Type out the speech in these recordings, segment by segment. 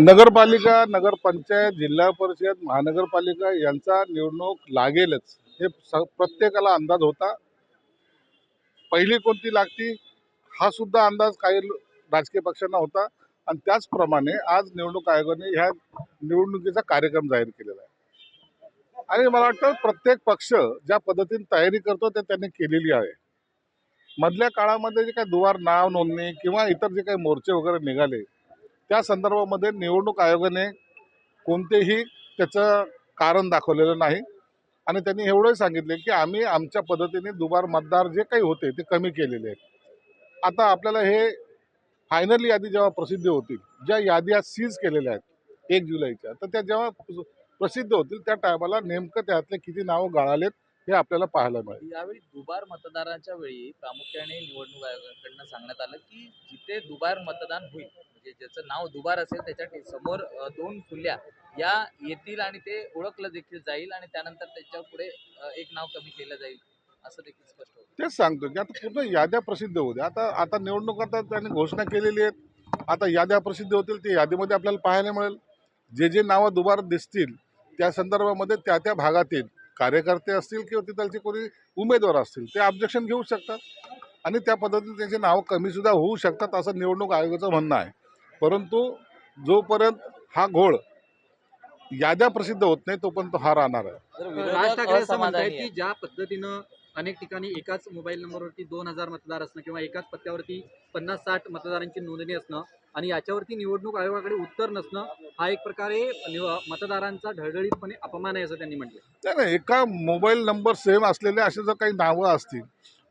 नगरपालिका नगरपंचायत जिल्हा परिषद महानगरपालिका यांचा निवडणूक लागेलच. हे स- प्रत्येकाला अंदाज होता. पहिली कोणती लागती हा सुद्धा अंदाज काही राजकीय पक्षांना होता. आणि त्याचप्रमाणे आज निवडणूक आयोगाने ह्या निवडणुकीचा कार्यक्रम जाहीर केलेला आहे. आणि मला वाटतं प्रत्येक पक्ष ज्या पद्धतीने तयारी करतो ते त्यांनी केलेली आहे. मधल्या काळामध्ये जे काही दुवार नाव नोंदणी किंवा इतर जे काही मोर्चे वगैरे निघाले त्या संदर्भामध्ये निवडणूक आयोगाने कोणतेही त्याचं कारण दाखवलेलं नाही. आणि त्यांनी एवढंही सांगितले की आम्ही आमच्या पद्धतीने दुबार मतदार जे काही होते ते कमी केलेले आहेत. आता आपल्याला हे फायनल यादी जेव्हा प्रसिद्ध होतील ज्या यादी आज सीज केलेल्या आहेत एक जुलैच्या तर त्या जेव्हा प्रसिद्ध होतील त्या टायमाला नेमकं त्यातले किती नावं गाळालेत हे आपल्याला पाहायला मिळेल. यावेळी दुबार मतदानाच्या वेळी प्रामुख्याने निवडणूक आयोगाकडनं सांगण्यात आलं की जिथे दुबार मतदान होईल म्हणजे ज्याचं नाव दुबार असेल त्याच्यासमोर दोन खुल्या या येतील आणि ते ओळखलं देखील जाईल आणि त्यानंतर त्याच्या पुढे एक नाव कमी केलं जाईल असं देखील स्पष्ट होतं. तेच सांगतो की आता पूर्ण याद्या प्रसिद्ध होऊ आता आता निवडणूक आता त्यांनी घोषणा केलेली आहेत. आता याद्या प्रसिद्ध होतील ते यादीमध्ये आपल्याला पाहायला मिळेल. जे जे नावं दुबार दिसतील त्या संदर्भामध्ये त्या त्या भागातील कार्यकर्ते असतील किंवा तिथलचे कोणी उमेदवार असतील ते ऑब्जेक्शन घेऊ शकतात. आणि त्या पद्धतीने त्यांची नावं कमीसुद्धा होऊ शकतात असं निवडणूक आयोगाचं म्हणणं आहे. परंतु जोपर्यंत हा घोळ याद्या प्रसिद्ध होत नाही तोपर्यंत हा राहणार आहे. राज ठाकरे असं की. ज्या पद्धतीनं अनेक ठिकाणी एकाच मोबाईल नंबरवरती दोन हजार मतदार असणं किंवा एकाच पत्त्यावरती पन्नास साठ मतदारांची नोंदणी असणं आणि याच्यावरती निवडणूक आयोगाकडे उत्तर नसणं हा एक प्रकारे मतदारांचा ढळढळीतपणे अपमान आहे असं त्यांनी म्हटलं नाही नाही एका मोबाईल नंबर सेम असलेले असे जर काही नावं असतील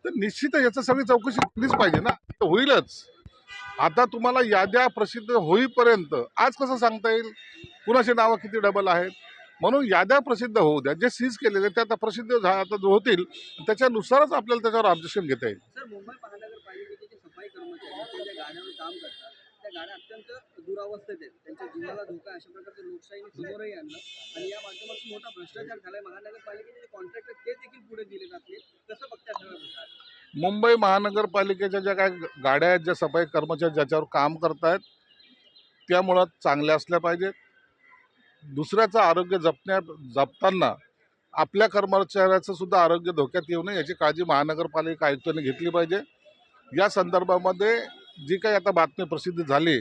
तर निश्चितच याचं सगळी चौकशी केलीच पाहिजे ना. होईलच. आता तुम्हाला याद्या प्रसिद्ध होईपर्यंत आज कसं सांगता येईल? कुणाचे नावं किती डबल आहेत? म्हणून याद्या प्रसिद्ध होऊ द्या. जे सीज केलेले ते आता प्रसिद्ध आता जो होतील. त्याच्यानुसारच आपल्याला त्याच्यावर ऑब्जेक्शन घेता येईल. गाड्या अत्यंत दुरावस्थेत आहेत. त्यांच्या जीवाला धोका अशा प्रकारचं लोकशाहीने समोरही आणलं आणि या माध्यमातून मोठा भ्रष्टाचार झालाय. महानगरपालिकेचे जे कॉन्ट्रॅक्टर ते देखील पुढे दिले जातील. कसं बघता सगळं मुंबई महानगरपालिकेच्या ज्या काय गाड्या आहेत ज्या सफाई कर्मचारी ज्याच्यावर काम करतायत त्या मुळात चांगल्या असल्या पाहिजेत. दुसऱ्याचं आरोग्य जपण्या जपताना आपल्या कर्मचाऱ्याचं सुद्धा आरोग्य धोक्यात येऊ नये याची काळजी महानगरपालिका आयुक्तांनी घेतली पाहिजे. या संदर्भामध्ये जी काही आता बातमी प्रसिद्ध झाली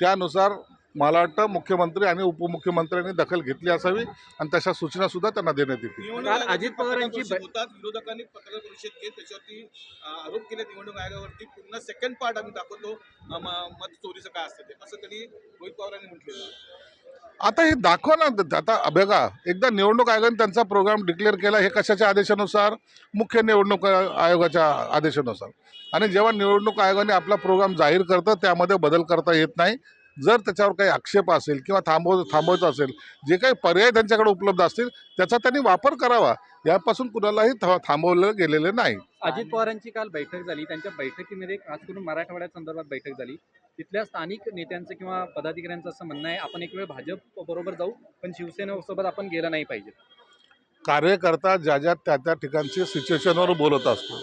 त्यानुसार मला वाटतं मुख्यमंत्री आणि उपमुख्यमंत्र्यांनी दखल घेतली असावी आणि तशा सूचना सुद्धा त्यांना देण्यात येतील. काल अजित पवार यांची विरोधकांनी पत्रकार परिषद घेत त्याच्यावरती आरोप केले निवडणूक आयोगावरती. पुन्हा सेकंड पार्ट आम्ही दाखवतो. मत चोरीचं काय असतं ते. असं त्यांनी रोहित पवारांनी म्हटलेलं. आता हे दाखवा ना. आता बघा एकदा निवडणूक आयोगाने त्यांचा प्रोग्राम डिक्लेअर केला हे कशाच्या आदेशानुसार? मुख्य निवडणूक आयोगाच्या आदेशानुसार. आणि जेव्हा निवडणूक आयोगाने आपला प्रोग्राम जाहीर करतं त्यामध्ये बदल करता येत नाही. जर त्याच्यावर काही आक्षेप असेल किंवा थांबव थांबवायचं असेल जे काही पर्याय त्यांच्याकडे उपलब्ध असतील त्याचा त्यांनी वापर करावा. यापासून कुणालाही थांबवलं गेलेलं नाही. अजित पवारांची काल बैठक झाली. त्यांच्या बैठकीमध्ये खास करून मराठवाड्या संदर्भात बैठक झाली. तिथल्या स्थानिक नेत्यांचं किंवा पदाधिकाऱ्यांचं असं म्हणणं आहे आपण एक वेळ भाजप बरोबर जाऊ पण शिवसेनेसोबत आपण गेलं नाही पाहिजे. कार्यकर्ता ज्या ज्या त्या त्या ठिकाणची सिच्युएशनवर बोलत असतो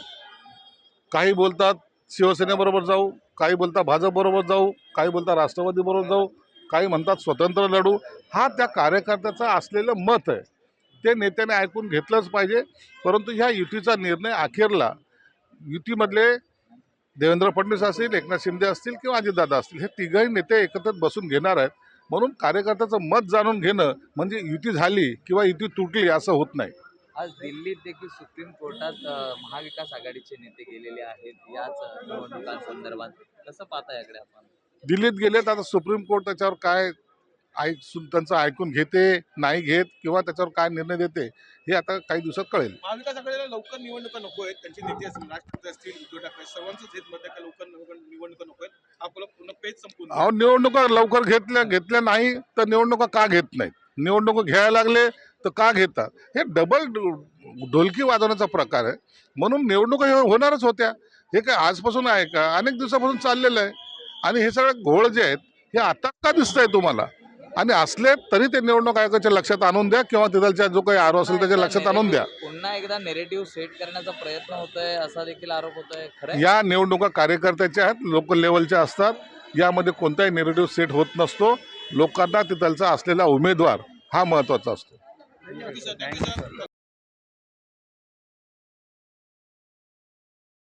काही बोलतात शिवसेनेबरोबर जाऊ काही बोलता भाजपबरोबर जाऊ काही बोलता राष्ट्रवादीबरोबर जाऊ काही म्हणतात स्वतंत्र लढू हा त्या कार्यकर्त्याचं असलेलं मत आहे. ते नेत्याने ऐकून घेतलंच पाहिजे. परंतु ह्या युतीचा निर्णय अखेरला युतीमधले देवेंद्र फडणवीस असतील एकनाथ शिंदे असतील किंवा अजितदादा असतील हे तिघही नेते एकत्र बसून घेणार आहेत. म्हणून कार्यकर्त्याचं मत जाणून घेणं म्हणजे युती झाली किंवा युती तुटली असं होत नाही. आज दिल्लीत देखील सुप्रीम कोर्टात महाविकास आघाडीचे नेते गेलेले आहेत. याच निवडणुकांसंदर्भात कसं पाहता याकडे आपण? दिल्लीत गेलेत आता सुप्रीम कोर्ट त्याच्यावर काय ऐक त्यांचं ऐकून घेते नाही घेत किंवा त्याच्यावर काय निर्णय देते हे आता काही दिवसात कळेल. महाविकास आघाडीला लवकर निवडणुका नको आहेत. त्यांचे नेते असतील ठाकरे असतील उद्धव ठाकरे का लवकर निवड- निवडणुका नको आहेत? आपलं पूर्ण पेज संपून अहो निवडणुका लवकर घेतल्या घेतल्या नाही तर निवडणुका का घेत नाहीत? निवडणुका घ्यायला लागले तर का घेतात? हे डबल ढोलकी वाजवण्याचा प्रकार आहे. म्हणून निवडणुका होणारच होत्या. हे काय आजपासून आहे का? अनेक दिवसापासून चाललेलं आहे. आणि हे सगळे घोळ जे आहेत हे आता का दिसतंय तुम्हाला? आणि असले तरी ते निवडणूक आयोगाच्या लक्षात आणून द्या किंवा तिथलच्या जो काही आरो असेल त्याच्या लक्षात आणून द्या. पुन्हा एकदा नेरेटिव्ह सेट करण्याचा प्रयत्न होतोय असा देखील आरोप होतोय. आहे? या निवडणुका कार्यकर्त्याच्या आहेत लोकल लेवलच्या असतात. यामध्ये कोणताही नेरेटिव्ह सेट होत नसतो. लोकांना तिथलचा असलेला उमेदवार हा महत्त्वाचा असतो. Tem que usar, tem.